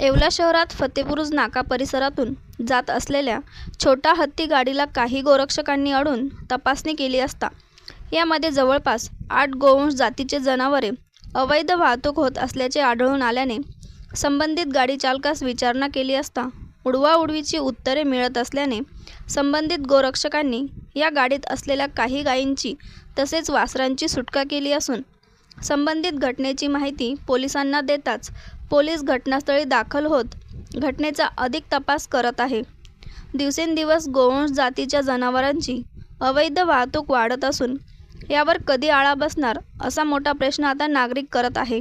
येवला शहरात फतेपुरुज नाका परिसरातून जात असलेल्या छोटा हत्ती गाडीला काही गोरक्षकांनी अडून तपासणी केली असता. यामध्ये जवळपास आठ गोवंश जातीचे जनावरे अवैध वाहतूक होत असल्याचे आढळून आल्याने संबंधित गाडी चालकास विचारणा केली असता उडवाउडवीची उत्तरे मिळत असल्याने संबंधित गोरक्षकांनी या गाडीत असलेल्या काही गायींची तसेच वासरांची सुटका केली असून संबंधित घटनेची माहिती पोलिसांना देताच पोलीस घटनास्थळी दाखल होत घटनेचा अधिक तपास करत आहे. दिवसेंदिवस गोवंश जातीच्या जनावरांची अवैध वाहतूक वाढत असून यावर कधी आळा बसणार असा मोठा प्रश्न आता नागरिक करत आहे.